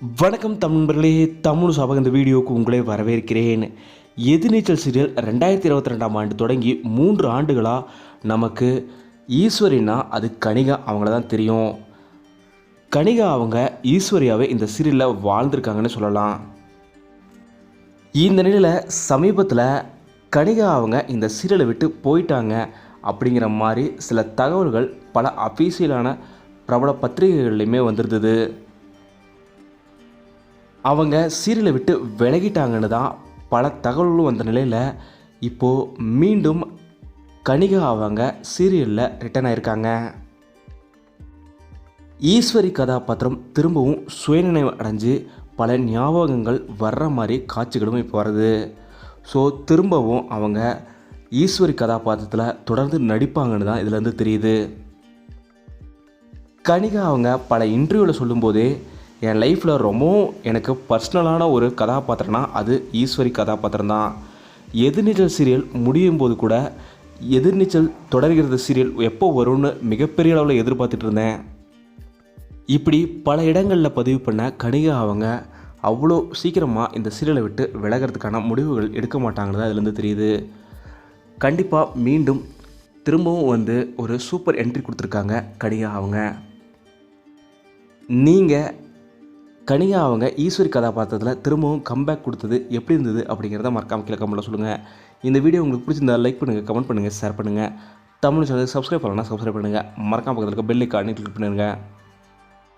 வணக்கம் தமிழ்களே தமிழ் சபக இந்த வீடியோவுக்கு உங்களை வரவேற்கிறேன். எதிர்நீச்சல் சீரியல் ரெண்டாயிரத்தி இருபத்தி ரெண்டாம் ஆண்டு தொடங்கி மூன்று ஆண்டுகளாக நமக்கு ஈஸ்வரின்னா அது கனிகா அவங்கள தான் தெரியும். கனிகா அவங்க ஈஸ்வரியாவே இந்த சீரியலில் வாழ்ந்திருக்காங்கன்னு சொல்லலாம். இந்த நிலையில் சமீபத்தில் கனிகா அவங்க இந்த சீரியலை விட்டு போயிட்டாங்க அப்படிங்கிற மாதிரி சில தகவல்கள் பல அஃபீஷியலான பிரபல பத்திரிகைகள்லையுமே வந்திருந்தது. அவங்க சீரியலை விட்டு விலகிட்டாங்கன்னு தான் பல தகவல்களும் வந்த நிலையில் இப்போது மீண்டும் கனிகா அவங்க சீரியலில் ரிட்டர்ன் ஆயிருக்காங்க. ஈஸ்வரி கதாபாத்திரம் திரும்பவும் சுயநினைவு அடைஞ்சு பல ஞாபகங்கள் வர்ற மாதிரி காட்சிகளும் இப்போ வருது. ஸோ திரும்பவும் அவங்க ஈஸ்வரி கதாபாத்திரத்தில் தொடர்ந்து நடிப்பாங்கன்னு தான் இதுலேருந்து தெரியுது. கனிகா அவங்க பல இன்டர்வியூவில் சொல்லும்போதே என் லைஃப்பில் ரொம்பவும் எனக்கு பர்சனலான ஒரு கதாபாத்திரம்னா அது ஈஸ்வரி கதாபாத்திரம் தான். எதிர்நீச்சல் சீரியல் முடியும் போது கூட எதிர்நீச்சல் தொடர்கிறது சீரியல் எப்போ வரும்னு மிகப்பெரிய அளவில் எதிர்பார்த்துட்டு இருந்தேன். இப்படி பல இடங்களில் பதிவு பண்ண கணிகா அவங்க அவ்வளோ சீக்கிரமாக இந்த சீரியலை விட்டு விலகிறதுக்கான முடிவுகள் எடுக்க மாட்டாங்கிறது அதுலேருந்து தெரியுது. கண்டிப்பாக மீண்டும் திரும்பவும் வந்து ஒரு சூப்பர் என்ட்ரி கொடுத்துருக்காங்க கணிகா அவங்க. நீங்கள் கனிகா அவங்க ஈஸ்வரி கதாபாத்திரத்தில் திரும்பவும் கம்பேக் கொடுத்தது எப்படி இருந்தது அப்படிங்கிறத மறக்காம கீழே கமெண்ட்டில் சொல்லுங்கள் இந்த வீடியோ உங்களுக்கு பிடிச்சிருந்தா லைக் பண்ணுங்கள் கமெண்ட் பண்ணுங்கள் ஷேர் பண்ணுங்கள் தமிழ் சேனல் சப்ஸ்கிரைப் பண்ணலாம் சப்ஸ்கிரைப் பண்ணுங்கள் மறக்காம பக்கத்தில் இருக்க பெல் ஐக்கானே கிளிக் பண்ணுங்கள்